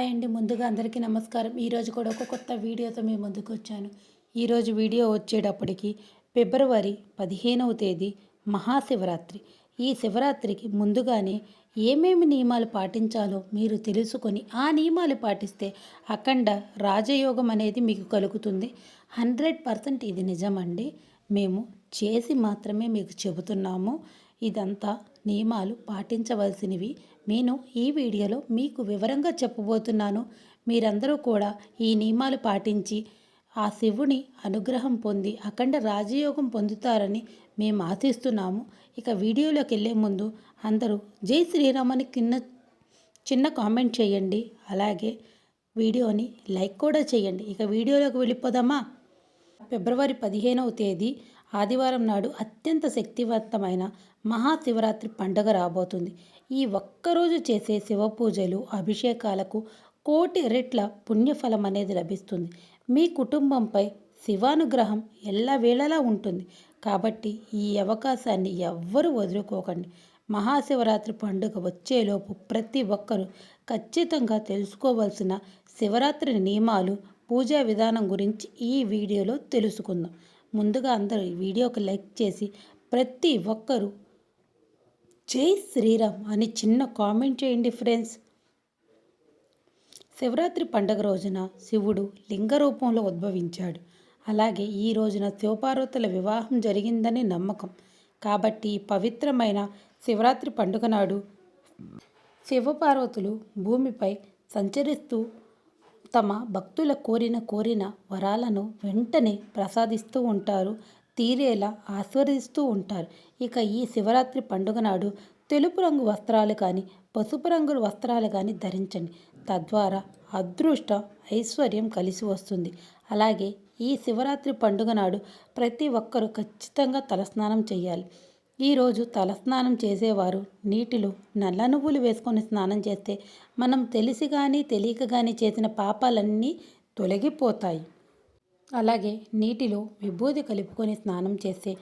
Hi అండి. ముందుగా అందరికీ నమస్కారం. ఈరోజు కూడా ఒక కొత్త వీడియోతో మీ ముందుకు వచ్చాను. ఈరోజు వీడియో వచ్చేటప్పటికి ఫిబ్రవరి పదిహేనవ తేదీ మహాశివరాత్రి. ఈ శివరాత్రికి ముందుగానే ఏమేమి నియమాలు పాటించాలో మీరు తెలుసుకొని ఆ నియమాలు పాటిస్తే అఖండ రాజయోగం అనేది మీకు కలుగుతుంది. హండ్రెడ్ పర్సెంట్ ఇది నిజమండి. మేము చేసి మాత్రమే మీకు చెబుతున్నాము. ఇదంతా నియమాలు పాటించవలసినవి. నేను ఈ వీడియోలో మీకు వివరంగా చెప్పబోతున్నాను. మీరందరూ కూడా ఈ నియమాలు పాటించి ఆ శివుని అనుగ్రహం పొంది అఖండ రాజయోగం పొందుతారని మేము ఆశిస్తున్నాము. ఇక వీడియోలోకి వెళ్ళే ముందు అందరూ జై శ్రీరామని కింద చిన్న కామెంట్ చేయండి. అలాగే వీడియోని లైక్ కూడా చేయండి. ఇక వీడియోలోకి వెళ్ళిపోదామా? ఫిబ్రవరి పదిహేనవ తేదీ ఆదివారం నాడు అత్యంత శక్తివంతమైన మహాశివరాత్రి పండుగ రాబోతుంది. ఈ ఒక్కరోజు చేసే శివ పూజలు అభిషేకాలకు కోటి రెట్ల పుణ్యఫలం అనేది లభిస్తుంది. మీ కుటుంబంపై శివానుగ్రహం ఎల్లవేళలా ఉంటుంది. కాబట్టి ఈ అవకాశాన్ని ఎవ్వరూ వదులుకోకండి. మహాశివరాత్రి పండుగ వచ్చేలోపు ప్రతి ఒక్కరూ ఖచ్చితంగా తెలుసుకోవాల్సిన శివరాత్రి నియమాలు పూజా విధానం గురించి ఈ వీడియోలో తెలుసుకుందాం. ముందుగా అందరూ ఈ వీడియోకి లైక్ చేసి ప్రతి ఒక్కరూ జై శ్రీరామ్ అని చిన్న కామెంట్ చేయండి ఫ్రెండ్స్. శివరాత్రి పండుగ రోజున శివుడు లింగ రూపంలో ఉద్భవించాడు. అలాగే ఈ రోజున శివపార్వతుల వివాహం జరిగిందని నమ్మకం. కాబట్టి పవిత్రమైన శివరాత్రి పండుగ నాడు శివపార్వతులు భూమిపై సంచరిస్తూ తమ భక్తుల కోరిన కోరిన వరాలను వెంటనే ప్రసాదిస్తూ ఉంటారు తీరేలా ఆస్వాదిస్తూ ఉంటారు. ఇక ఈ శివరాత్రి పండుగ నాడు తెలుపు రంగు వస్త్రాలు కానీ పసుపు రంగు వస్త్రాలు కానీ ధరించండి. తద్వారా అదృష్ట ఐశ్వర్యం కలిసి వస్తుంది. అలాగే ఈ శివరాత్రి పండుగ నాడు ప్రతి ఒక్కరూ ఖచ్చితంగా తలస్నానం చేయాలి. ఈరోజు తలస్నానం చేసేవారు. నీటిలో నల్ల నువ్వులు వేసుకొని స్నానం చేస్తే మనం తెలిసి కానీ తెలియక కానీ చేసిన పాపాలన్నీ తొలగిపోతాయి. అలాగే నీటిలో విభూది కలుపుకొని స్నానం చేస్తే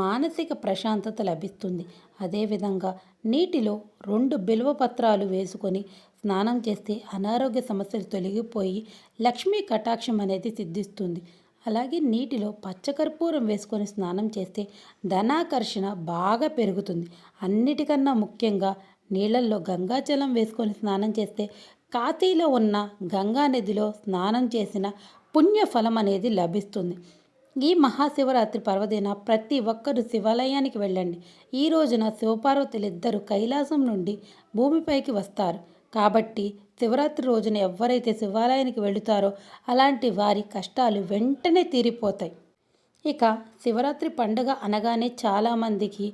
మానసిక ప్రశాంతత లభిస్తుంది. అదేవిధంగా నీటిలో రెండు బిల్వ పత్రాలు వేసుకొని స్నానం చేస్తే అనారోగ్య సమస్యలు తొలగిపోయి లక్ష్మీ కటాక్షం అనేది సిద్ధిస్తుంది. అలాగే నీటిలో పచ్చకర్పూరం వేసుకొని స్నానం చేస్తే ధనాకర్షణ బాగా పెరుగుతుంది. అన్నిటికన్నా ముఖ్యంగా నీళ్ళల్లో గంగాజలం వేసుకొని స్నానం చేస్తే కాశీలో ఉన్న గంగా నదిలో స్నానం చేసిన పుణ్యఫలం అనేది లభిస్తుంది. ఈ మహాశివరాత్రి పర్వదిన ప్రతి ఒక్కరూ శివాలయానికి వెళ్ళండి. ఈ రోజున శివపార్వతులిద్దరూ కైలాసం నుండి భూమిపైకి వస్తారు. కాబట్టి శివరాత్రి రోజున ఎవరైతే శివాలయానికి వెళుతారో అలాంటి వారి కష్టాలు వెంటనే తీరిపోతాయి. ఇక శివరాత్రి పండుగ అనగానే చాలామందికి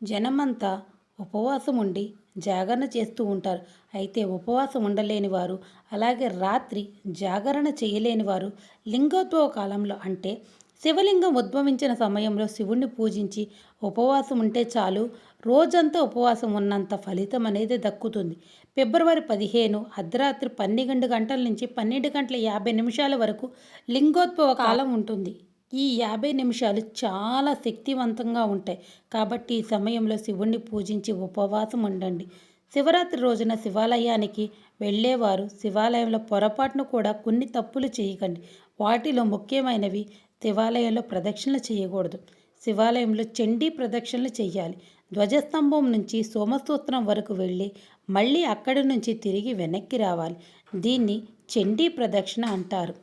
జనమంతా ఉపవాసం ఉండి జాగరణ చేస్తూ ఉంటారు. అయితే ఉపవాసం ఉండలేని వారు అలాగే రాత్రి జాగరణ చేయలేని వారు లింగోద్భవ కాలంలో అంటే శివలింగం ఉద్భవించిన సమయంలో శివుణ్ణి పూజించి ఉపవాసం ఉంటే చాలు రోజంతా ఉపవాసం ఉన్నంత ఫలితం అనేది దక్కుతుంది. ఫిబ్రవరి పదిహేను అర్ధరాత్రి పన్నెండు గంటల నుంచి పన్నెండు గంటల యాభై నిమిషాల వరకు లింగోద్భవ కాలం ఉంటుంది. ఈ యాభై నిమిషాలు చాలా శక్తివంతంగా ఉంటాయి. కాబట్టి ఈ సమయంలో శివుణ్ణి పూజించి ఉపవాసం ఉండండి. శివరాత్రి రోజున శివాలయానికి వెళ్ళేవారు. శివాలయంలో పొరపాటును కూడా కొన్ని తప్పులు చేయకండి. వాటిలో ముఖ్యమైనవి శివాలయంలో ప్రదక్షిణలు చేయకూడదు. శివాలయంలో చండీ ప్రదక్షిణలు చేయాలి. ధ్వజస్తంభం నుంచి సోమసూత్రం వరకు వెళ్ళి మళ్ళీ అక్కడి నుంచి తిరిగి వెనక్కి రావాలి. దీన్ని చండీ ప్రదక్షిణ అంటారు.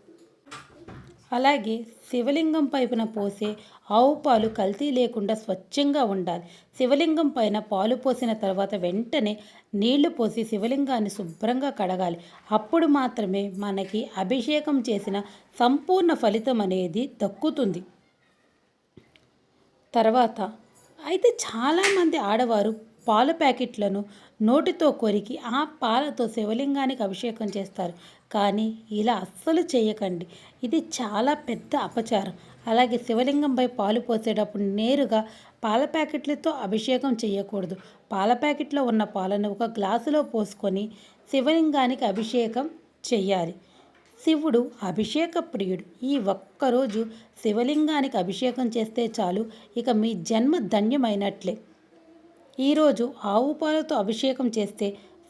అలాగే శివలింగం పైపున పోసే ఆవు పాలు కల్తీ లేకుండా స్వచ్ఛంగా ఉండాలి. శివలింగం పైన పాలు పోసిన తర్వాత వెంటనే నీళ్ళు పోసి శివలింగాన్ని శుభ్రంగా కడగాలి. అప్పుడు మాత్రమే మనకి అభిషేకం చేసిన సంపూర్ణ ఫలితం అనేది దక్కుతుంది. తర్వాత అయితే చాలామంది ఆడవారు పాల ప్యాకెట్లను నోటితో కొరికి ఆ పాలతో శివలింగానికి అభిషేకం చేస్తారు. కానీ ఇలా అస్సలు చేయకండి. ఇది చాలా పెద్ద అపచారం. అలాగే శివలింగంపై పాలు పోసేటప్పుడు నేరుగా పాల ప్యాకెట్లతో అభిషేకం చేయకూడదు. పాల ప్యాకెట్లో ఉన్న పాలను ఒక గ్లాసులో పోసుకొని శివలింగానికి అభిషేకం చెయ్యాలి శివుడు అభిషేక ప్రియుడు. ఈ ఒక్కరోజు శివలింగానికి అభిషేకం చేస్తే చాలు. ఇక మీ జన్మ ధన్యమైనట్లే. ఈరోజు ఆవు పాలతో అభిషేకం చేస్తే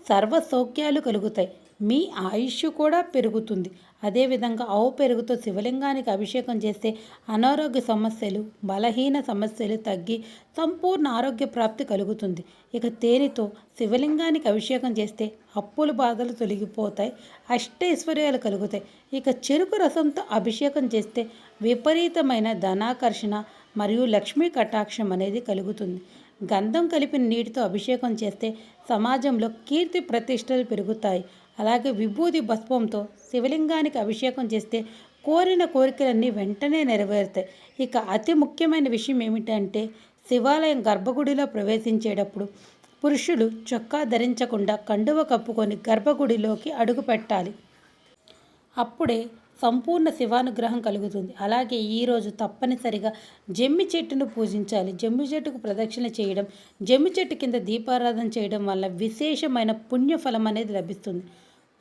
సర్వ సౌఖ్యాలు కలుగుతాయి. మీ ఆయుష్ కూడా పెరుగుతుంది. అదేవిధంగా ఆవు పెరుగుతో శివలింగానికి అభిషేకం చేస్తే అనారోగ్య సమస్యలు బలహీన సమస్యలు తగ్గి సంపూర్ణ ఆరోగ్య ప్రాప్తి కలుగుతుంది. ఇక తేనెతో శివలింగానికి అభిషేకం చేస్తే అప్పుల బాధలు తొలగిపోతాయి అష్టైశ్వర్యాలు కలుగుతాయి. ఇక చెరుకు రసంతో అభిషేకం చేస్తే విపరీతమైన ధనాకర్షణ మరియు లక్ష్మీ కటాక్షం అనేది కలుగుతుంది. గంధం కలిపిన నీటితో అభిషేకం చేస్తే సమాజంలో కీర్తి ప్రతిష్టలు పెరుగుతాయి. అలాగే విభూది భస్పంతో శివలింగానికి అభిషేకం చేస్తే కోరిన కోరికలన్నీ వెంటనే నెరవేరుతాయి. ఇక అతి ముఖ్యమైన విషయం ఏమిటంటే శివాలయం గర్భగుడిలో ప్రవేశించేటప్పుడు పురుషులు చొక్కా ధరించకుండా కండువ కప్పుకొని గర్భగుడిలోకి అడుగు పెట్టాలి. అప్పుడే సంపూర్ణ శివానుగ్రహం కలుగుతుంది. అలాగే ఈరోజు తప్పనిసరిగా జమ్మి చెట్టును పూజించాలి. జమ్మి చెట్టుకు ప్రదక్షిణ చేయడం జమ్మి చెట్టు కింద దీపారాధన చేయడం వల్ల విశేషమైన పుణ్యఫలం అనేది లభిస్తుంది.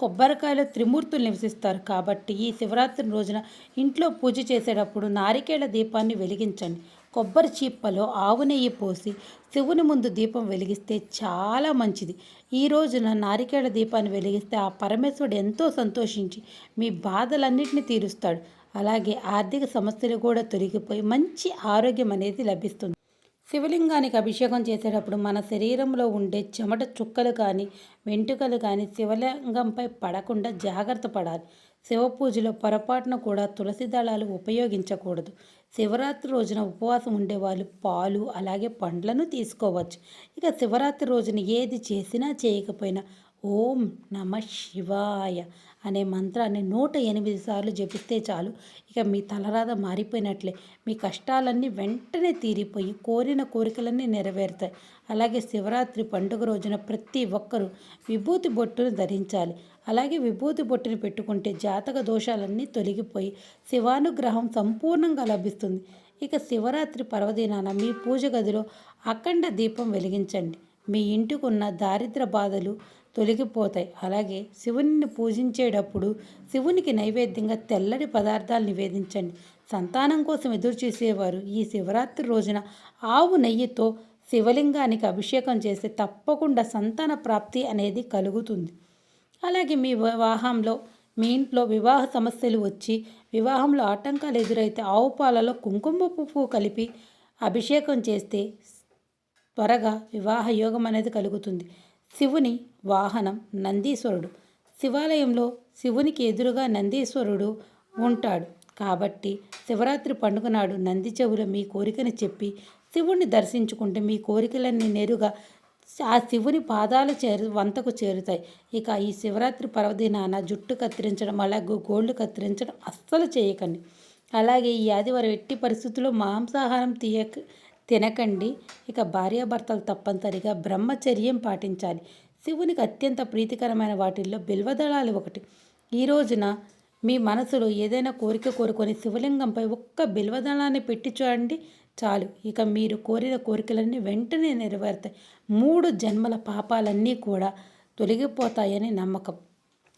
కొబ్బరికాయలో త్రిమూర్తులు నివసిస్తారు. కాబట్టి ఈ శివరాత్రి రోజున ఇంట్లో పూజ చేసేటప్పుడు నారికేళ దీపాన్ని వెలిగించండి. కొబ్బరి చీప్పలో ఆవు నెయ్యి పోసి శివుని ముందు దీపం వెలిగిస్తే చాలా మంచిది. ఈ రోజున నారికేళ దీపాన్ని వెలిగిస్తే ఆ పరమేశ్వరుడు ఎంతో సంతోషించి మీ బాధలన్నింటినీ తీరుస్తాడు. అలాగే ఆర్థిక సమస్యలు కూడా తొలగిపోయి మంచి ఆరోగ్యం అనేది లభిస్తుంది. శివలింగానికి అభిషేకం చేసేటప్పుడు మన శరీరంలో ఉండే చెమట చుక్కలు కానీ వెంట్రుకలు కానీ శివలింగంపై పడకుండా జాగ్రత్త పడాలి. శివ పూజలో పొరపాటున కూడా తులసి దళాలు ఉపయోగించకూడదు. శివరాత్రి రోజున ఉపవాసం ఉండేవాళ్ళు పాలు అలాగే పండ్లను తీసుకోవచ్చు. ఇక శివరాత్రి రోజున ఏది చేసినా చేయకపోయినా ఓం నమ శివాయ అనే మంత్రాన్ని నూట ఎనిమిది సార్లు జపిస్తే చాలు. ఇక మీ తలరాత మారిపోయినట్లే. మీ కష్టాలన్నీ వెంటనే తీరిపోయి కోరిన కోరికలన్నీ నెరవేరుతాయి. అలాగే శివరాత్రి పండుగ రోజున ప్రతి ఒక్కరూ విభూతి బొట్టును ధరించాలి. అలాగే విభూతి బొట్టును పెట్టుకుంటే జాతక దోషాలన్నీ తొలగిపోయి శివానుగ్రహం సంపూర్ణంగా లభిస్తుంది. ఇక శివరాత్రి పర్వదినాన మీ పూజ గదిలో అఖండ దీపం వెలిగించండి. మీ ఇంటికున్న దారిద్ర బాధలు తొలగిపోతాయి. అలాగే శివుని పూజించేటప్పుడు శివునికి నైవేద్యంగా తెల్లటి పదార్థాలు నివేదించండి. సంతానం కోసం ఎదురు చూసేవారు ఈ శివరాత్రి రోజున ఆవు నెయ్యితో శివలింగానికి అభిషేకం చేస్తే తప్పకుండా సంతాన ప్రాప్తి అనేది కలుగుతుంది. అలాగే మీ వివాహంలో మీ ఇంట్లో వివాహ సమస్యలు వచ్చి వివాహంలో ఆటంకాలు ఎదురైతే ఆవు పాలలో కుంకుమ పువ్వు కలిపి అభిషేకం చేస్తే త్వరగా వివాహ యోగం అనేది కలుగుతుంది. శివుని వాహనం నందీశ్వరుడు. శివాలయంలో శివునికి ఎదురుగా నందీశ్వరుడు ఉంటాడు. కాబట్టి శివరాత్రి పండుగ నాడు నంది చెవుల మీ కోరికని చెప్పి శివుణ్ణి దర్శించుకుంటే మీ కోరికలన్నీ నేరుగా ఆ శివుని పాదాలు చేరు వంతకు చేరుతాయి. ఇక ఈ శివరాత్రి పర్వదినాన జుట్టు కత్తిరించడం అలాగే గోళ్ళు కత్తిరించడం అస్సలు చేయకండి. అలాగే ఈ ఆదివారం ఎట్టి పరిస్థితుల్లో మాంసాహారం తీయక తినకండి. ఇక భార్యాభర్తలు తప్పనిసరిగా బ్రహ్మచర్యం పాటించాలి. శివునికి అత్యంత ప్రీతికరమైన వాటిల్లో బిల్వదళాలు ఒకటి. ఈ రోజున మీ మనసులో ఏదైనా కోరిక కోరుకొని శివలింగంపై ఒక్క బిల్వదళాన్ని పెట్టి చూడండి. చాలు. ఇక మీరు కోరిన కోరికలన్నీ వెంటనే నెరవేరుతాయి. మూడు జన్మల పాపాలన్నీ కూడా తొలగిపోతాయని నమ్మకం.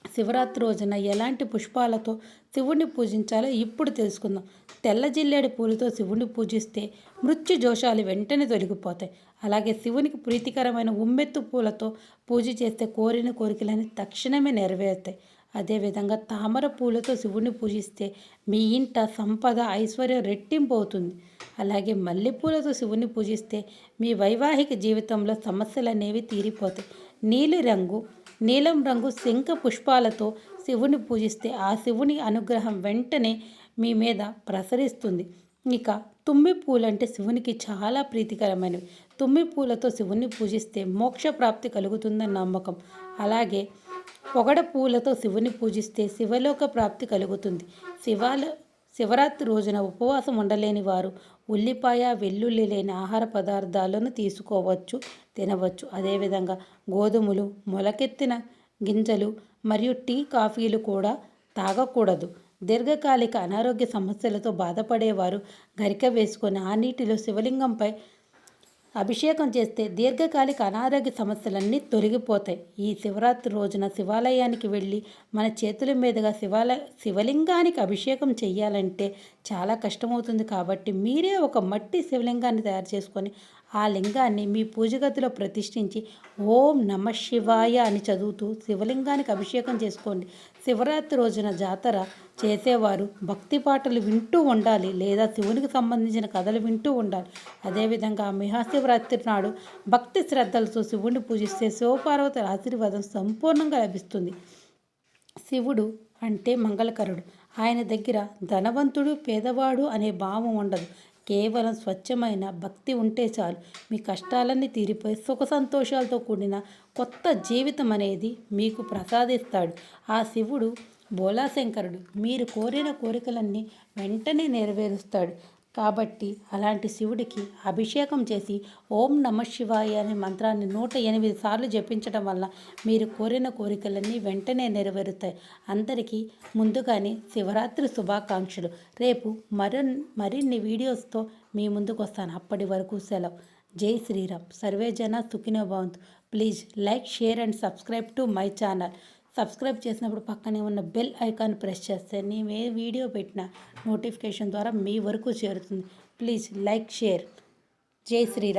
శివరాత్రి రోజున ఎలాంటి పుష్పాలతో శివుణ్ణి పూజించాలో ఇప్పుడు తెలుసుకుందాం. తెల్ల జిల్లేడు పూలతో శివుణ్ణి పూజిస్తే మృత్యు జోషాలు వెంటనే తొలగిపోతాయి. అలాగే శివునికి ప్రీతికరమైన ఉమ్మెత్తు పూలతో పూజ చేస్తే కోరిన కోరికలని తక్షణమే నెరవేరుతాయి. అదేవిధంగా తామర పూలతో శివుణ్ణి పూజిస్తే మీ ఇంట సంపద ఐశ్వర్యం రెట్టింపు అవుతుంది. అలాగే మల్లెపూలతో శివుణ్ణి పూజిస్తే మీ వైవాహిక జీవితంలో సమస్యలు అనేవి తీరిపోతాయి. నీలి రంగు నీలం రంగు శంఖ పుష్పాలతో శివుని పూజిస్తే ఆ శివుని అనుగ్రహం వెంటనే మీ మీద ప్రసరిస్తుంది. ఇక తుమ్మి పూలంటే శివునికి చాలా ప్రీతికరమైనవి. తుమ్మి పూలతో శివుని పూజిస్తే మోక్ష ప్రాప్తి కలుగుతుందని నమ్మకం. అలాగే పొగడ పూలతో శివుని పూజిస్తే శివలోక ప్రాప్తి కలుగుతుంది. శివాల శివరాత్రి రోజున ఉపవాసం ఉండలేని వారు ఉల్లిపాయ వెల్లుల్లి లేని ఆహార పదార్థాలను తీసుకోవచ్చు తినవచ్చు. అదేవిధంగా గోధుమలు మొలకెత్తిన గింజలు మరియు టీ కాఫీలు కూడా తాగకూడదు. దీర్ఘకాలిక అనారోగ్య సమస్యలతో బాధపడేవారు గరిక వేసుకొని ఆ నీటిలో శివలింగంపై అభిషేకం చేస్తే దీర్ఘకాలిక అనారోగ్య సమస్యలన్నీ తొలగిపోతాయి. ఈ శివరాత్రి రోజున శివాలయానికి వెళ్ళి మన చేతుల మీదుగా శివాలయ శివలింగానికి అభిషేకం చేయాలంటే చాలా కష్టమవుతుంది కాబట్టి మీరే ఒక మట్టి శివలింగాన్ని తయారు చేసుకొని ఆ లింగాన్ని మీ పూజగదిలో ప్రతిష్ఠించి ఓం నమ శివాయ అని చదువుతూ శివలింగానికి అభిషేకం చేసుకోండి. శివరాత్రి రోజున జాతర చేసేవారు భక్తి పాటలు వింటూ ఉండాలి లేదా శివునికి సంబంధించిన కథలు వింటూ ఉండాలి. అదేవిధంగా మహాశివరాత్రి నాడు భక్తి శ్రద్ధలతో శివుణ్ణి పూజిస్తే శివపార్వతుల ఆశీర్వాదం సంపూర్ణంగా లభిస్తుంది. శివుడు అంటే మంగళకరుడు. ఆయన దగ్గర ధనవంతుడు పేదవాడు అనే భావం ఉండదు. కేవలం స్వచ్ఛమైన భక్తి ఉంటే చాలు. మీ కష్టాలన్నీ తీరిపోయి సుఖ సంతోషాలతో కూడిన కొత్త జీవితం అనేది మీకు ప్రసాదిస్తాడు. ఆ శివుడు భోలాశంకరుడు మీరు కోరిన కోరికలన్నీ వెంటనే నెరవేరుస్తాడు. కాబట్టి అలాంటి శివుడికి అభిషేకం చేసి ఓం నమ శివాయ అనే మంత్రాన్ని నూట ఎనిమిది సార్లు జపించడం వల్ల మీరు కోరిన కోరికలన్నీ వెంటనే నెరవేరుతాయి. అందరికీ ముందుగానే శివరాత్రి శుభాకాంక్షలు. రేపు మరో మరిన్ని వీడియోస్తో మీ ముందుకు వస్తాను. అప్పటి వరకు సెలవు. జై శ్రీరామ్. సర్వే జన సుఖినో భవంతు. Please like share and subscribe to my channel. Subscribe చేసినప్పుడు పక్కనే ఉన్న బెల్ ఐకాన్ ప్రెస్ చేస్తే నేను ఏ వీడియో పెట్టినా నోటిఫికేషన్ ద్వారా మీ వరకు చేరుతుంది. ప్లీజ్ లైక్ షేర్ జై శ్రీరామ్.